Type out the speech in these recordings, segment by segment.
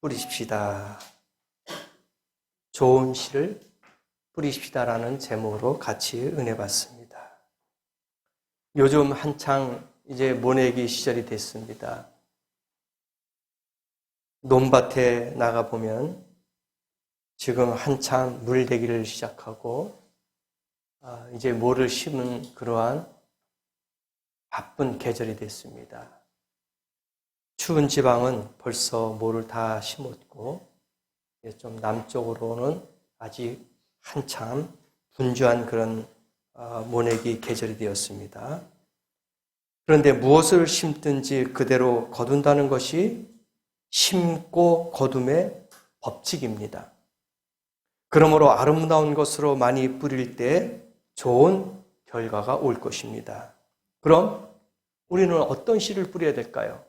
뿌리십시다. 좋은 씨를 뿌리십시다라는 제목으로 같이 은혜 받습니다. 요즘 한창 이제 모내기 시절이 됐습니다. 논밭에 나가 보면 지금 한창 물대기를 시작하고 아, 이제 모를 심은 그러한 바쁜 계절이 됐습니다. 추운 지방은 벌써 모를 다 심었고 좀 남쪽으로는 아직 한참 분주한 그런 아, 모내기 계절이 되었습니다. 그런데 무엇을 심든지 그대로 거둔다는 것이 심고 거둠의 법칙입니다. 그러므로 아름다운 것으로 많이 뿌릴 때 좋은 결과가 올 것입니다. 그럼 우리는 어떤 씨를 뿌려야 될까요?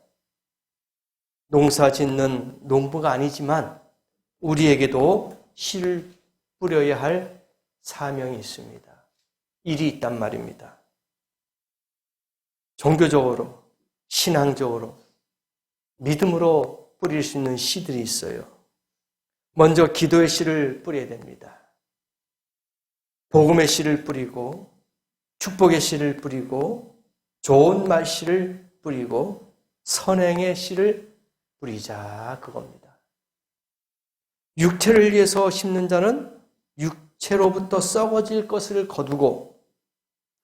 농사 짓는 농부가 아니지만 우리에게도 씨를 뿌려야 할 사명이 있습니다. 일이 있단 말입니다. 종교적으로, 신앙적으로, 믿음으로 뿌릴 수 있는 씨들이 있어요. 먼저 기도의 씨를 뿌려야 됩니다. 복음의 씨를 뿌리고, 축복의 씨를 뿌리고, 좋은 말 씨를 뿌리고, 선행의 씨를 뿌리자 그겁니다. 육체를 위해서 심는 자는 육체로부터 썩어질 것을 거두고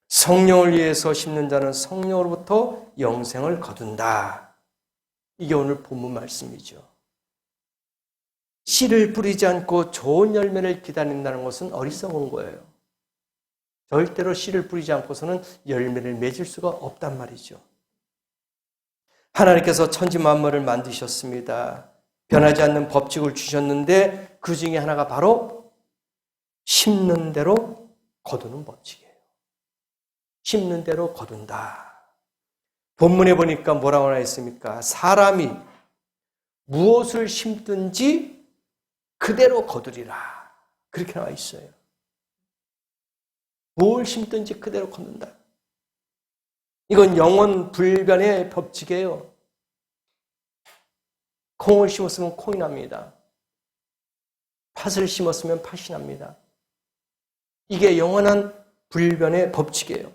성령을 위해서 심는 자는 성령으로부터 영생을 거둔다. 이게 오늘 본문 말씀이죠. 씨를 뿌리지 않고 좋은 열매를 기다린다는 것은 어리석은 거예요. 절대로 씨를 뿌리지 않고서는 열매를 맺을 수가 없단 말이죠. 하나님께서 천지 만물을 만드셨습니다. 변하지 않는 법칙을 주셨는데 그 중에 하나가 바로 심는 대로 거두는 법칙이에요. 심는 대로 거둔다. 본문에 보니까 뭐라고 나와 있습니까? 사람이 무엇을 심든지 그대로 거두리라. 그렇게 나와 있어요. 뭘 심든지 그대로 거둔다. 이건 영원 불변의 법칙이에요. 콩을 심었으면 콩이 납니다. 팥을 심었으면 팥이 납니다. 이게 영원한 불변의 법칙이에요.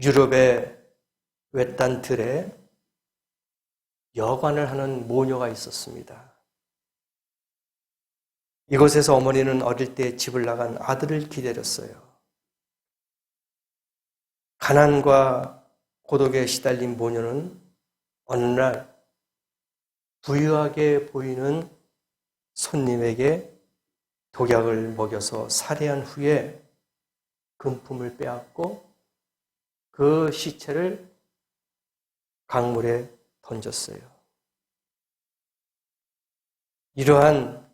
유럽의 외딴 들에 여관을 하는 모녀가 있었습니다. 이곳에서 어머니는 어릴 때 집을 나간 아들을 기다렸어요. 가난과 고독에 시달린 모녀는 어느 날 부유하게 보이는 손님에게 독약을 먹여서 살해한 후에 금품을 빼앗고 그 시체를 강물에 던졌어요. 이러한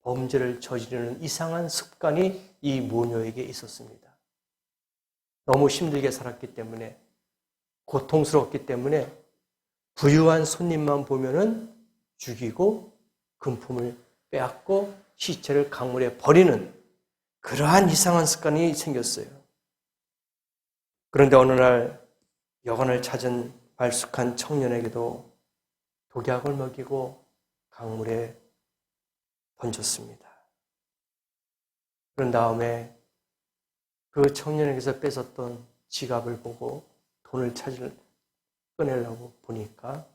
범죄를 저지르는 이상한 습관이 이 모녀에게 있었습니다. 너무 힘들게 살았기 때문에 고통스럽기 때문에 부유한 손님만 보면은 죽이고 금품을 빼앗고 시체를 강물에 버리는 그러한 이상한 습관이 생겼어요. 그런데 어느 날 여관을 찾은 발숙한 청년에게도 독약을 먹이고 강물에 던졌습니다. 그런 다음에 그 청년에게서 뺏었던 지갑을 보고 돈을 찾을 꺼내려고 보니까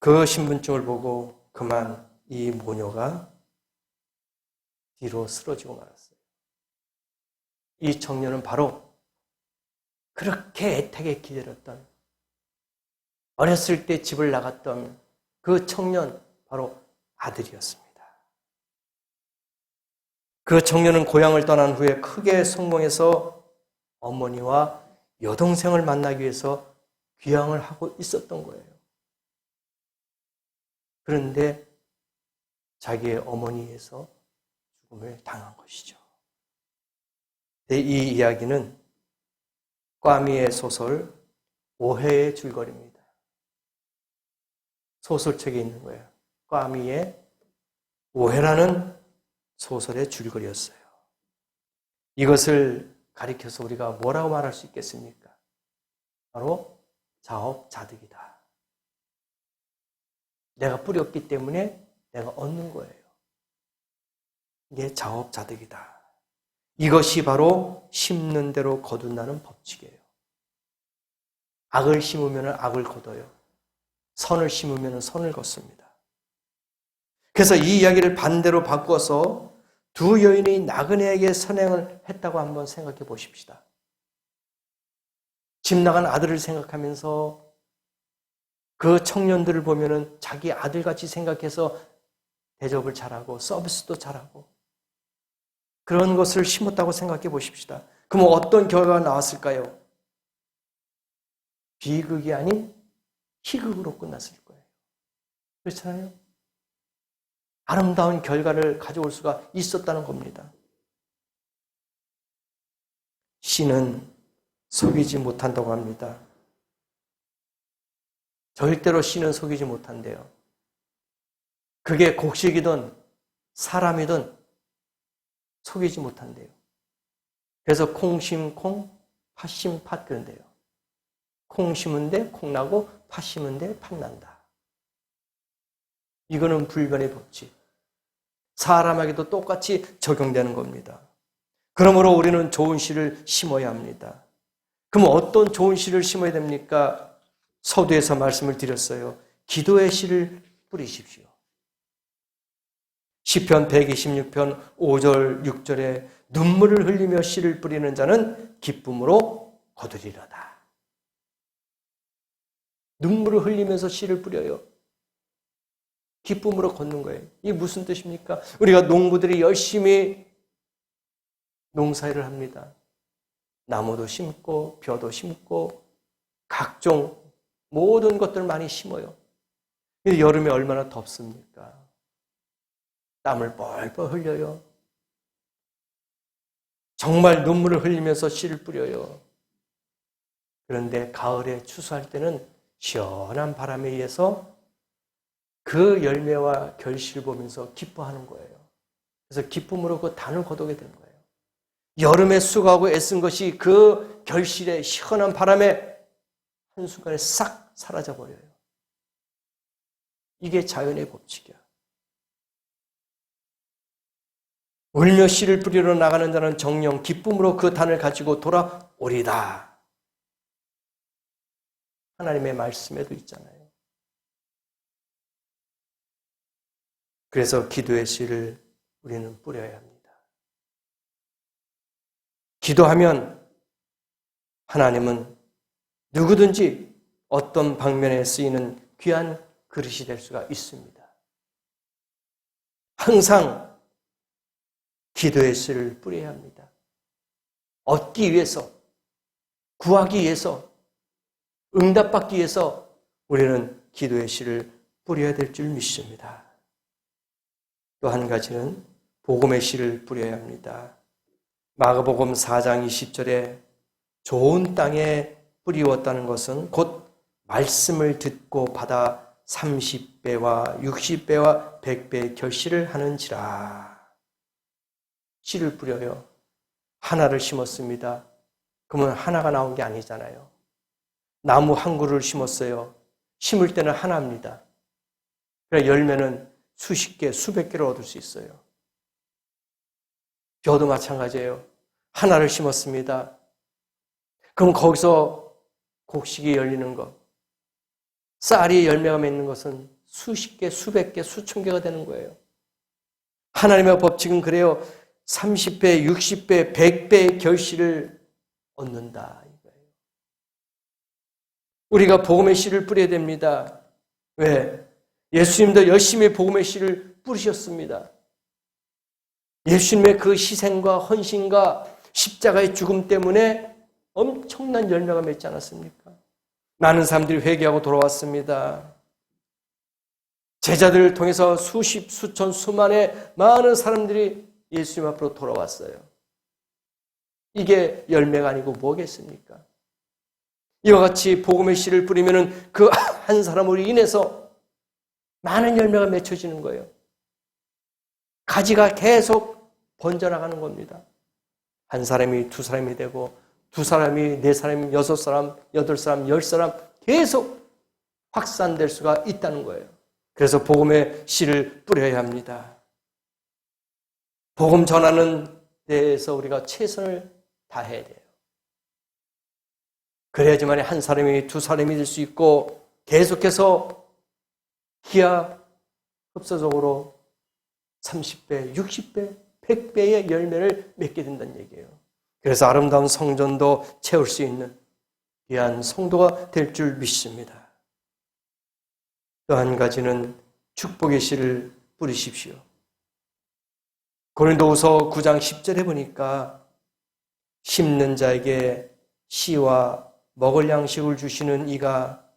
그 신분증을 보고 그만 이 모녀가 뒤로 쓰러지고 말았어요. 이 청년은 바로 그렇게 애타게 기다렸던 어렸을 때 집을 나갔던 그 청년 바로 아들이었습니다. 그 청년은 고향을 떠난 후에 크게 성공해서 어머니와 여동생을 만나기 위해서 귀향을 하고 있었던 거예요. 그런데 자기의 어머니에서 죽음을 당한 것이죠. 이 이야기는 꽈미의 소설 오해의 줄거리입니다. 소설책에 있는 거예요. 꽈미의 오해라는 소설의 줄거리였어요. 이것을 가리켜서 우리가 뭐라고 말할 수 있겠습니까? 바로 자업자득이다. 내가 뿌렸기 때문에 내가 얻는 거예요. 이게 자업자득이다. 이것이 바로 심는 대로 거둔다는 법칙이에요. 악을 심으면 악을 거둬요. 선을 심으면 선을 걷습니다. 그래서 이 이야기를 반대로 바꾸어서 두 여인이 나그네에게 선행을 했다고 한번 생각해 보십시다. 집 나간 아들을 생각하면서 그 청년들을 보면은 자기 아들같이 생각해서 대접을 잘하고 서비스도 잘하고 그런 것을 심었다고 생각해 보십시다. 그럼 어떤 결과가 나왔을까요? 비극이 아닌 희극으로 끝났을 거예요. 그렇잖아요? 아름다운 결과를 가져올 수가 있었다는 겁니다. 신은 속이지 못한다고 합니다. 절대로 신은 속이지 못한대요. 그게 곡식이든 사람이든 속이지 못한대요. 그래서 콩 심콩, 팥 심팥 그런데요. 콩 심은데 콩 나고 팥 심은데 팥 난다. 이거는 불변의 법칙. 사람에게도 똑같이 적용되는 겁니다. 그러므로 우리는 좋은 씨를 심어야 합니다. 그럼 어떤 좋은 씨를 심어야 됩니까? 서두에서 말씀을 드렸어요. 기도의 씨를 뿌리십시오. 시편 126편 5절 6절에 눈물을 흘리며 씨를 뿌리는 자는 기쁨으로 거두리로다. 눈물을 흘리면서 씨를 뿌려요. 기쁨으로 걷는 거예요. 이게 무슨 뜻입니까? 우리가 농부들이 열심히 농사일을 합니다. 나무도 심고 벼도 심고 각종 모든 것들 많이 심어요. 근데 여름에 얼마나 덥습니까? 땀을 뻘뻘 흘려요. 정말 눈물을 흘리면서 씨를 뿌려요. 그런데 가을에 추수할 때는 시원한 바람에 의해서 그 열매와 결실을 보면서 기뻐하는 거예요. 그래서 기쁨으로 그 단을 거두게 되는 거예요. 여름에 수고하고 애쓴 것이 그 결실의 시원한 바람에 한순간에 싹 사라져 버려요. 이게 자연의 법칙이야. 울며 씨를 뿌리러 나가는 자는 정령 기쁨으로 그 단을 가지고 돌아오리다. 하나님의 말씀에도 있잖아요. 그래서 기도의 씨를 우리는 뿌려야 합니다. 기도하면 하나님은 누구든지 어떤 방면에 쓰이는 귀한 그릇이 될 수가 있습니다. 항상 기도의 씨를 뿌려야 합니다. 얻기 위해서, 구하기 위해서, 응답받기 위해서 우리는 기도의 씨를 뿌려야 될 줄 믿습니다. 또 한 가지는 복음의 씨를 뿌려야 합니다. 마가복음 4장 20절에 좋은 땅에 뿌리웠다는 것은 곧 말씀을 듣고 받아 30배와 60배와 100배의 결실을 하는지라. 씨를 뿌려요. 하나를 심었습니다. 그러면 하나가 나온 게 아니잖아요. 나무 한 그루를 심었어요. 심을 때는 하나입니다. 그래 열매는 수십 개, 수백 개를 얻을 수 있어요. 벼도 마찬가지예요. 하나를 심었습니다. 그럼 거기서 곡식이 열리는 것, 쌀이 열매가 맺는 것은 수십 개, 수백 개, 수천 개가 되는 거예요. 하나님의 법칙은 그래요. 30배, 60배, 100배의 결실을 얻는다. 우리가 복음의 씨를 뿌려야 됩니다. 왜? 예수님도 열심히 복음의 씨를 뿌리셨습니다. 예수님의 그 희생과 헌신과 십자가의 죽음 때문에 엄청난 열매가 맺지 않았습니까? 많은 사람들이 회개하고 돌아왔습니다. 제자들을 통해서 수십, 수천, 수만의 많은 사람들이 예수님 앞으로 돌아왔어요. 이게 열매가 아니고 뭐겠습니까? 이와 같이 복음의 씨를 뿌리면 그한 사람으로 인해서 많은 열매가 맺혀지는 거예요. 가지가 계속 번져나가는 겁니다. 한 사람이 두 사람이 되고 두 사람이 네 사람, 여섯 사람, 여덟 사람, 열 사람 계속 확산될 수가 있다는 거예요. 그래서 복음의 씨를 뿌려야 합니다. 복음 전하는 데에서 우리가 최선을 다해야 돼요. 그래야지만 한 사람이 두 사람이 될 수 있고 계속해서 기하 흡사적으로 30배, 60배, 100배의 열매를 맺게 된다는 얘기예요. 그래서 아름다운 성전도 채울 수 있는 귀한 성도가 될 줄 믿습니다. 또 한 가지는 축복의 씨를 뿌리십시오. 고린도후서 9장 10절에 보니까 심는 자에게 씨와 먹을 양식을 주시는 이가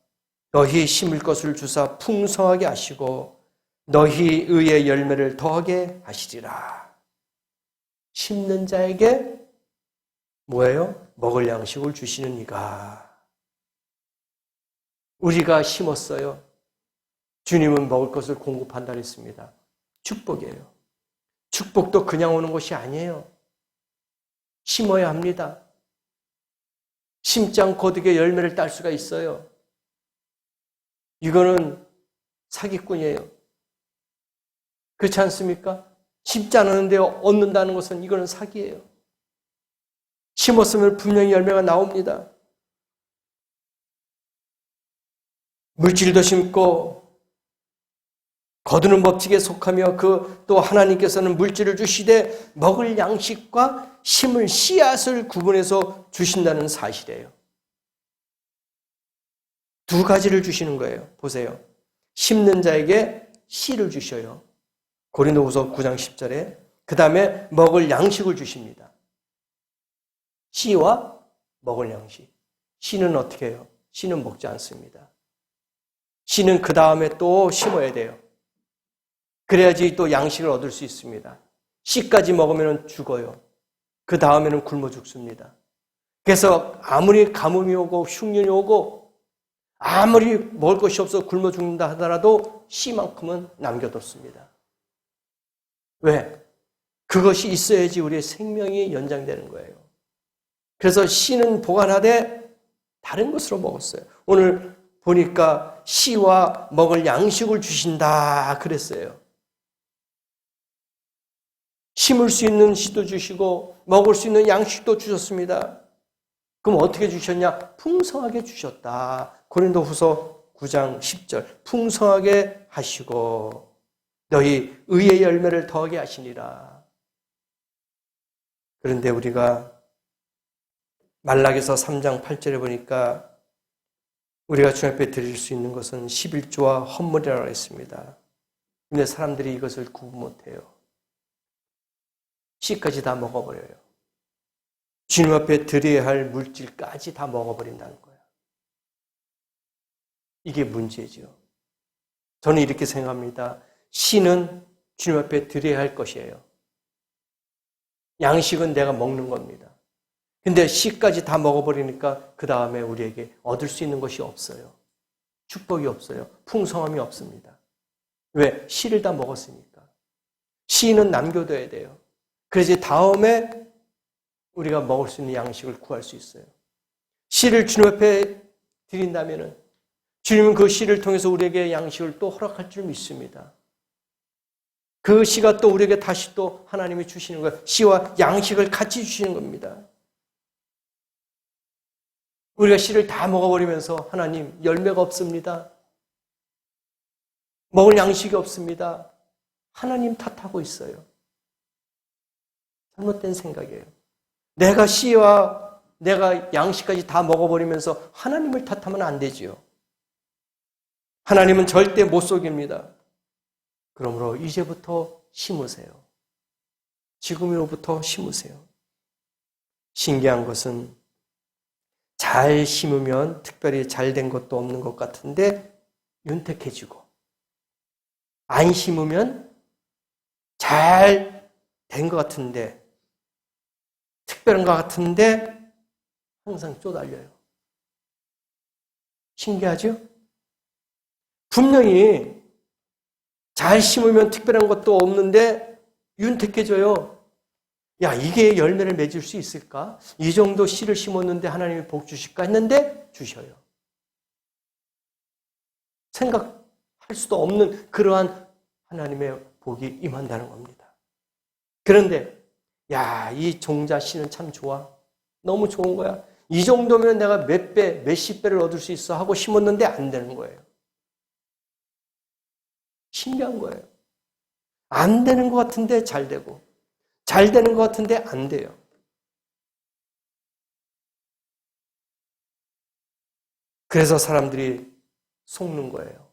너희 심을 것을 주사 풍성하게 하시고 너희 의의 열매를 더하게 하시리라. 심는 자에게 뭐예요? 먹을 양식을 주시는 이가. 우리가 심었어요. 주님은 먹을 것을 공급한다 했습니다. 축복이에요. 축복도 그냥 오는 것이 아니에요. 심어야 합니다. 않고 어떻게 열매를 딸 수가 있어요. 이거는 사기꾼이에요. 그렇지 않습니까? 심지 않았는데 얻는다는 것은 이거는 사기예요. 심었으면 분명히 열매가 나옵니다. 물질도 심고 거두는 법칙에 속하며 그 또 하나님께서는 물질을 주시되 먹을 양식과 심을 씨앗을 구분해서 주신다는 사실이에요. 두 가지를 주시는 거예요. 보세요. 심는 자에게 씨를 주셔요. 고린도후서 9장 10절에 그 다음에 먹을 양식을 주십니다. 씨와 먹을 양식. 씨는 어떻게 해요? 씨는 먹지 않습니다. 씨는 그 다음에 또 심어야 돼요. 그래야지 또 양식을 얻을 수 있습니다. 씨까지 먹으면 죽어요. 그 다음에는 굶어 죽습니다. 그래서 아무리 가뭄이 오고 흉년이 오고 아무리 먹을 것이 없어 굶어 죽는다 하더라도 씨만큼은 남겨뒀습니다. 왜? 그것이 있어야지 우리의 생명이 연장되는 거예요. 그래서 씨는 보관하되 다른 것으로 먹었어요. 오늘 보니까 씨와 먹을 양식을 주신다 그랬어요. 심을 수 있는 씨도 주시고 먹을 수 있는 양식도 주셨습니다. 그럼 어떻게 주셨냐? 풍성하게 주셨다. 고린도 후서 9장 10절. 풍성하게 하시고 너희 의의 열매를 더하게 하시니라. 그런데 우리가 말락에서 3장 8절에 보니까 우리가 주 앞에 드릴 수 있는 것은 11조와 헌물이라고 했습니다. 근데 사람들이 이것을 구분 못해요. 씨까지 다 먹어버려요. 주님 앞에 드려야 할 물질까지 다 먹어버린다는 거예요. 이게 문제죠. 저는 이렇게 생각합니다. 씨는 주님 앞에 드려야 할 것이에요. 양식은 내가 먹는 겁니다. 근데 씨까지 다 먹어버리니까 그 다음에 우리에게 얻을 수 있는 것이 없어요. 축복이 없어요. 풍성함이 없습니다. 왜? 씨를 다 먹었으니까. 씨는 남겨둬야 돼요. 그래서 다음에 우리가 먹을 수 있는 양식을 구할 수 있어요. 씨를 주님 앞에 드린다면은 주님은 그 씨를 통해서 우리에게 양식을 또 허락할 줄 믿습니다. 그 씨가 또 우리에게 다시 또 하나님이 주시는 거예요. 씨와 양식을 같이 주시는 겁니다. 우리가 씨를 다 먹어버리면서 하나님 열매가 없습니다. 먹을 양식이 없습니다. 하나님 탓하고 있어요. 잘못된 생각이에요. 내가 씨와 내가 양식까지 다 먹어버리면서 하나님을 탓하면 안 되지요. 하나님은 절대 못 속입니다. 그러므로 이제부터 심으세요. 지금으로부터 심으세요. 신기한 것은 잘 심으면 특별히 잘 된 것도 없는 것 같은데 윤택해지고 안 심으면 잘 된 것 같은데 특별한 것 같은데 항상 쪼달려요. 신기하죠? 분명히 잘 심으면 특별한 것도 없는데 윤택해져요. 야, 이게 열매를 맺을 수 있을까? 이 정도 씨를 심었는데 하나님이 복 주실까 했는데 주셔요. 생각할 수도 없는 그러한 하나님의 복이 임한다는 겁니다. 그런데 야, 이 종자 씨는 참 좋아. 너무 좋은 거야. 이 정도면 내가 몇 배, 몇십 배를 얻을 수 있어 하고 심었는데 안 되는 거예요. 신기한 거예요. 안 되는 것 같은데 잘 되고, 잘 되는 것 같은데 안 돼요. 그래서 사람들이 속는 거예요.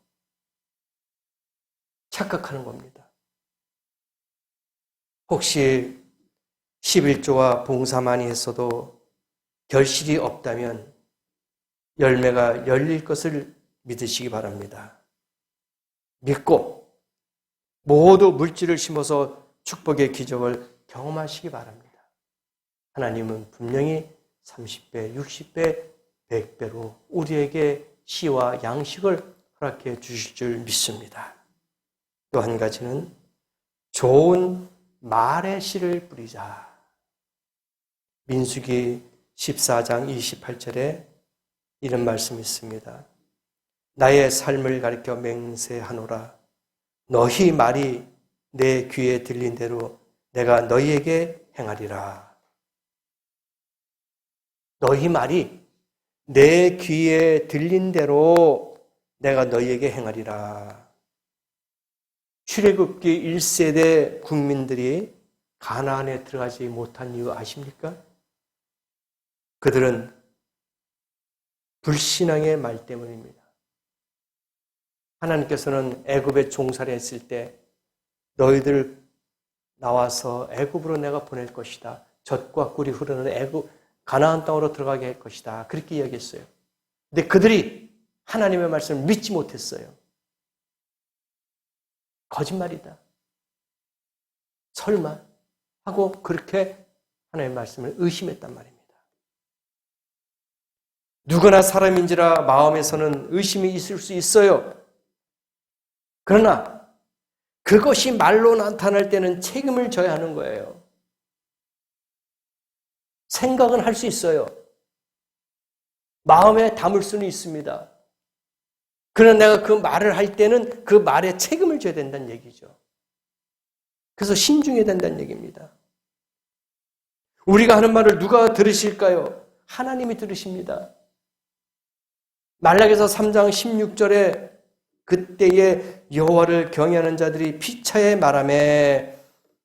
착각하는 겁니다. 혹시 11조와 봉사 많이 했어도 결실이 없다면 열매가 열릴 것을 믿으시기 바랍니다. 믿고 모두 물질을 심어서 축복의 기적을 경험하시기 바랍니다. 하나님은 분명히 30배, 60배, 100배로 우리에게 시와 양식을 허락해 주실 줄 믿습니다. 또 한 가지는 좋은 말의 씨를 뿌리자. 민수기 14장 28절에 이런 말씀이 있습니다. 나의 삶을 가리켜 맹세하노라. 너희 말이 내 귀에 들린 대로 내가 너희에게 행하리라. 너희 말이 내 귀에 들린 대로 내가 너희에게 행하리라. 출애굽기 1세대 국민들이 가나안에 들어가지 못한 이유 아십니까? 그들은 불신앙의 말 때문입니다. 하나님께서는 애굽에 종살이 했을 때 너희들 나와서 애굽으로 내가 보낼 것이다. 젖과 꿀이 흐르는 애굽 가나안 땅으로 들어가게 할 것이다. 그렇게 이야기했어요. 근데 그들이 하나님의 말씀을 믿지 못했어요. 거짓말이다. 설마 하고 그렇게 하나님의 말씀을 의심했단 말입니다. 누구나 사람인지라 마음에서는 의심이 있을 수 있어요. 그러나 그것이 말로 나타날 때는 책임을 져야 하는 거예요. 생각은 할 수 있어요. 마음에 담을 수는 있습니다. 그러나 내가 그 말을 할 때는 그 말에 책임을 져야 된다는 얘기죠. 그래서 신중해야 된다는 얘기입니다. 우리가 하는 말을 누가 들으실까요? 하나님이 들으십니다. 말락에서 3장 16절에 그때에 여호와를 경외하는 자들이 피차에 말함에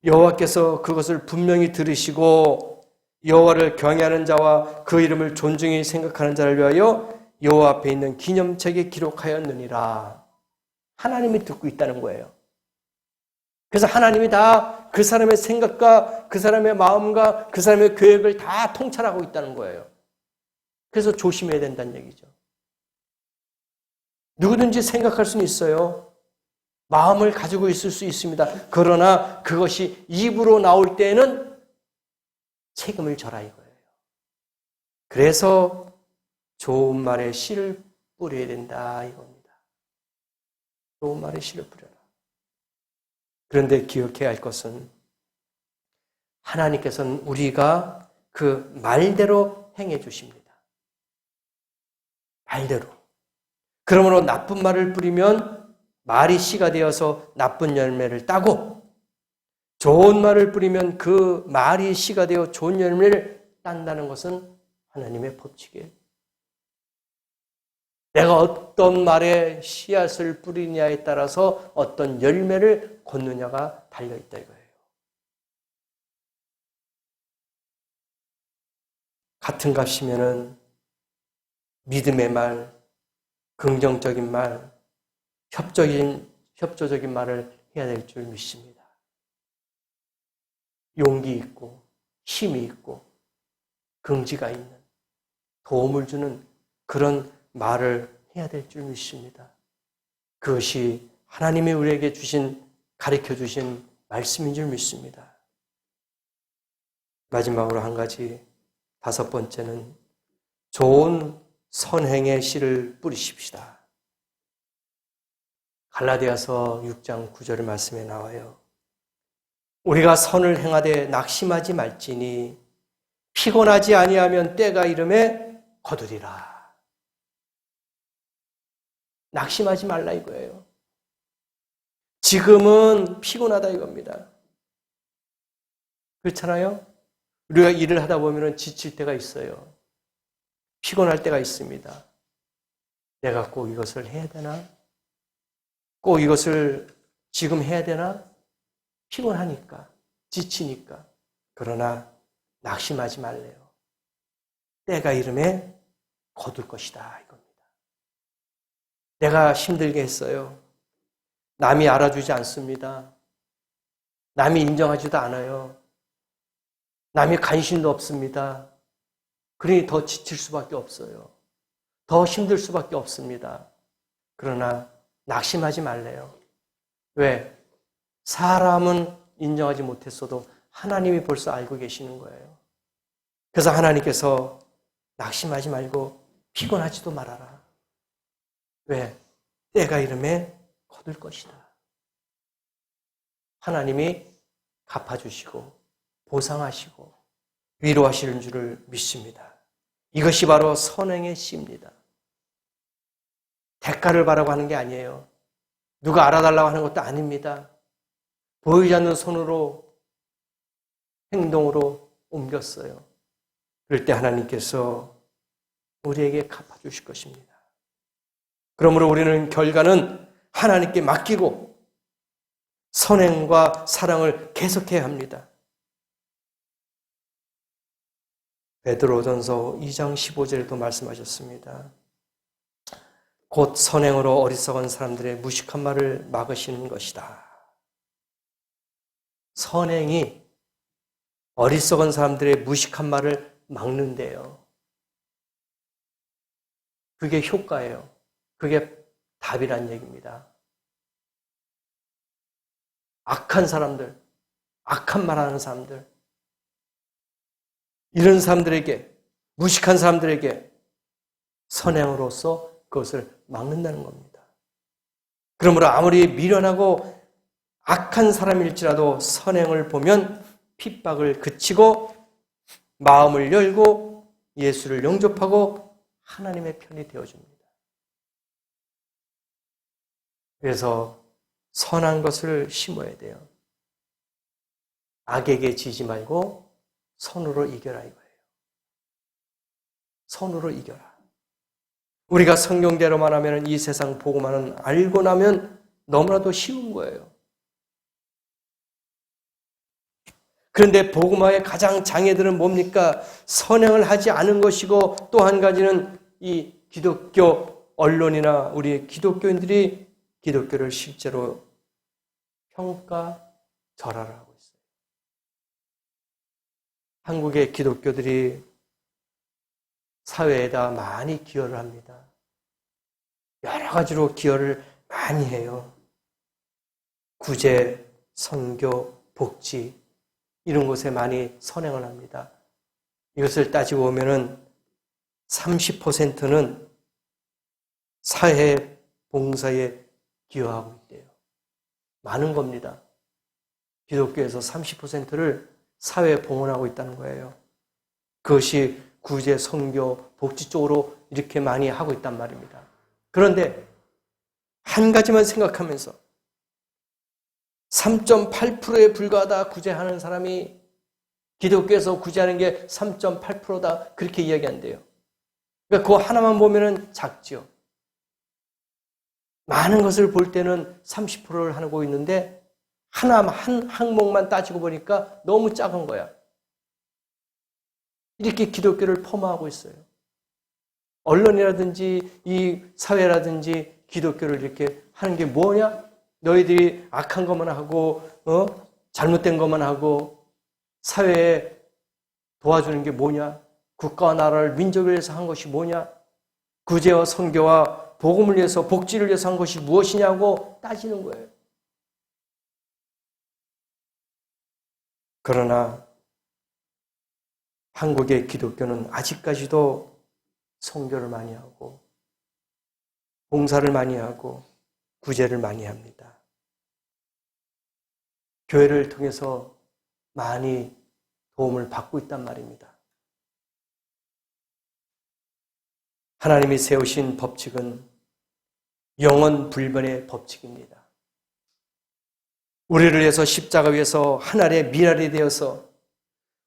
여호와께서 그것을 분명히 들으시고 여호와를 경외하는 자와 그 이름을 존중히 생각하는 자를 위하여 여호와 앞에 있는 기념책에 기록하였느니라. 하나님이 듣고 있다는 거예요. 그래서 하나님이 다 그 사람의 생각과 그 사람의 마음과 그 사람의 계획을 다 통찰하고 있다는 거예요. 그래서 조심해야 된다는 얘기죠. 누구든지 생각할 수는 있어요. 마음을 가지고 있을 수 있습니다. 그러나 그것이 입으로 나올 때는 책임을 져라 이거예요. 그래서 좋은 말에 씨를 뿌려야 된다 이겁니다. 좋은 말에 씨를 뿌려라. 그런데 기억해야 할 것은 하나님께서는 우리가 그 말대로 행해 주십니다. 말대로. 그러므로 나쁜 말을 뿌리면 말이 씨가 되어서 나쁜 열매를 따고 좋은 말을 뿌리면 그 말이 씨가 되어 좋은 열매를 딴다는 것은 하나님의 법칙이에요. 내가 어떤 말에 씨앗을 뿌리냐에 따라서 어떤 열매를 걷느냐가 달려있다 이거예요. 같은 값이면은 믿음의 말, 긍정적인 말, 협조적인, 협조적인 말을 해야 될 줄 믿습니다. 용기 있고, 힘이 있고, 긍지가 있는, 도움을 주는 그런 말을 해야 될 줄 믿습니다. 그것이 하나님이 우리에게 주신, 가르쳐 주신 말씀인 줄 믿습니다. 마지막으로 한 가지, 다섯 번째는 좋은 선행의 씨를 뿌리십시다. 갈라디아서 6장 9절 말씀에 나와요. 우리가 선을 행하되 낙심하지 말지니 피곤하지 아니하면 때가 이름에 거두리라. 낙심하지 말라 이거예요. 지금은 피곤하다 이겁니다. 그렇잖아요? 우리가 일을 하다 보면 지칠 때가 있어요. 피곤할 때가 있습니다. 내가 꼭 이것을 해야 되나? 꼭 이것을 지금 해야 되나? 피곤하니까, 지치니까. 그러나 낙심하지 말래요. 때가 이름에 거둘 것이다 이겁니다. 내가 힘들게 했어요. 남이 알아주지 않습니다. 남이 인정하지도 않아요. 남이 관심도 없습니다. 그러니 더 지칠 수밖에 없어요. 더 힘들 수밖에 없습니다. 그러나 낙심하지 말래요. 왜? 사람은 인정하지 못했어도 하나님이 벌써 알고 계시는 거예요. 그래서 하나님께서 낙심하지 말고 피곤하지도 말아라. 왜? 때가 이름에 거둘 것이다. 하나님이 갚아주시고 보상하시고 위로하시는 줄을 믿습니다. 이것이 바로 선행의 씨입니다. 대가를 바라고 하는 게 아니에요. 누가 알아달라고 하는 것도 아닙니다. 보이지 않는 손으로 행동으로 옮겼어요. 그럴 때 하나님께서 우리에게 갚아주실 것입니다. 그러므로 우리는 결과는 하나님께 맡기고 선행과 사랑을 계속해야 합니다. 베드로전서 2장 15절에도 말씀하셨습니다. 곧 선행으로 어리석은 사람들의 무식한 말을 막으시는 것이다. 선행이 어리석은 사람들의 무식한 말을 막는데요. 그게 효과예요. 그게 답이란 얘기입니다. 악한 사람들, 악한 말 하는 사람들, 이런 사람들에게, 무식한 사람들에게 선행으로서 그것을 막는다는 겁니다. 그러므로 아무리 미련하고 악한 사람일지라도 선행을 보면 핍박을 그치고 마음을 열고 예수를 영접하고 하나님의 편이 되어줍니다. 그래서 선한 것을 심어야 돼요. 악에게 지지 말고 손으로 이겨라 이거예요. 손으로 이겨라. 우리가 성경대로만 하면 이 세상 보고만은 알고 나면 너무나도 쉬운 거예요. 그런데 복음화의 가장 장애들은 뭡니까? 선행을 하지 않은 것이고 또 한 가지는 이 기독교 언론이나 우리 기독교인들이 기독교를 실제로 평가 절하라고 있어요. 한국의 기독교들이 사회에다 많이 기여를 합니다. 여러 가지로 기여를 많이 해요. 구제, 선교, 복지 이런 곳에 많이 선행을 합니다. 이것을 따지고 보면은 30%는 사회 봉사에 기여하고 있대요. 많은 겁니다. 기독교에서 30%를 사회에 봉헌하고 있다는 거예요. 그것이 구제, 성교, 복지 쪽으로 이렇게 많이 하고 있단 말입니다. 그런데 한 가지만 생각하면서 3.8%에 불과하다 구제하는 사람이 기독교에서 구제하는 게 3.8%다 그렇게 이야기한대요. 그러니까 그거 하나만 보면은 작죠. 많은 것을 볼 때는 30%를 하고 있는데 하나 한 항목만 따지고 보니까 너무 작은 거야. 이렇게 기독교를 폄하하고 있어요. 언론이라든지 이 사회라든지 기독교를 이렇게 하는 게 뭐냐? 너희들이 악한 것만 하고 어? 잘못된 것만 하고 사회에 도와주는 게 뭐냐? 국가와 나라를 민족을 위해서 한 것이 뭐냐? 구제와 선교와 복음을 위해서 복지를 위해서 한 것이 무엇이냐고 따지는 거예요. 그러나 한국의 기독교는 아직까지도 성교를 많이 하고 봉사를 많이 하고 구제를 많이 합니다. 교회를 통해서 많이 도움을 받고 있단 말입니다. 하나님이 세우신 법칙은 영원 불변의 법칙입니다. 우리를 위해서 십자가 위에서 하늘의 미랄이 되어서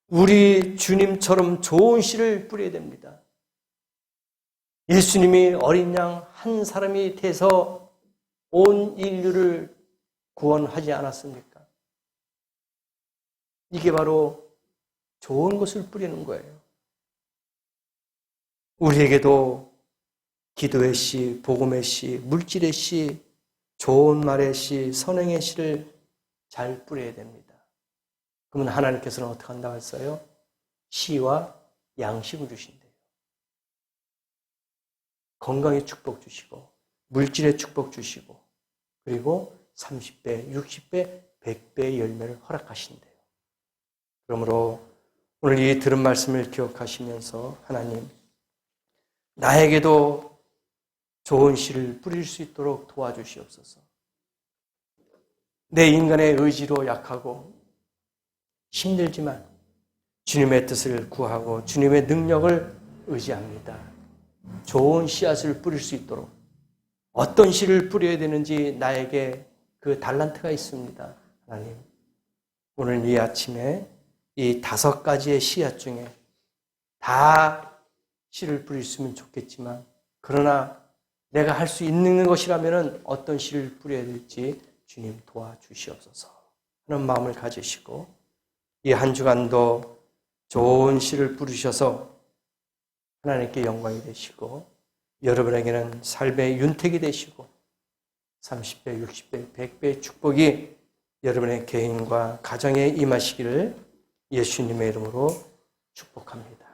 우리 주님처럼 좋은 씨를 뿌려야 됩니다. 예수님이 어린 양 한 사람이 돼서 온 인류를 구원하지 않았습니까? 이게 바로 좋은 것을 뿌리는 거예요. 우리에게도 기도의 씨, 복음의 씨, 물질의 씨, 좋은 말의 씨, 선행의 씨를 잘 뿌려야 됩니다. 그러면 하나님께서는 어떻게 한다고 했어요? 씨와 양식을 주신대요. 건강의 축복 주시고, 물질의 축복 주시고, 그리고 30배, 60배, 100배의 열매를 허락하신대요. 그러므로 오늘 이 들은 말씀을 기억하시면서 하나님, 나에게도 좋은 씨를 뿌릴 수 있도록 도와주시옵소서. 내 인간의 의지로 약하고 힘들지만 주님의 뜻을 구하고 주님의 능력을 의지합니다. 좋은 씨앗을 뿌릴 수 있도록 어떤 씨를 뿌려야 되는지 나에게 그 달란트가 있습니다. 하나님, 오늘 이 아침에 이 다섯 가지의 씨앗 중에 다 씨를 있으면 좋겠지만 그러나 내가 할 수 있는 것이라면 어떤 씨를 뿌려야 될지 주님 도와주시옵소서 하는 마음을 가지시고 이 한 주간도 좋은 씨를 뿌리셔서 하나님께 영광이 되시고 여러분에게는 삶의 윤택이 되시고 30배, 60배, 100배의 축복이 여러분의 개인과 가정에 임하시기를 예수님의 이름으로 축복합니다.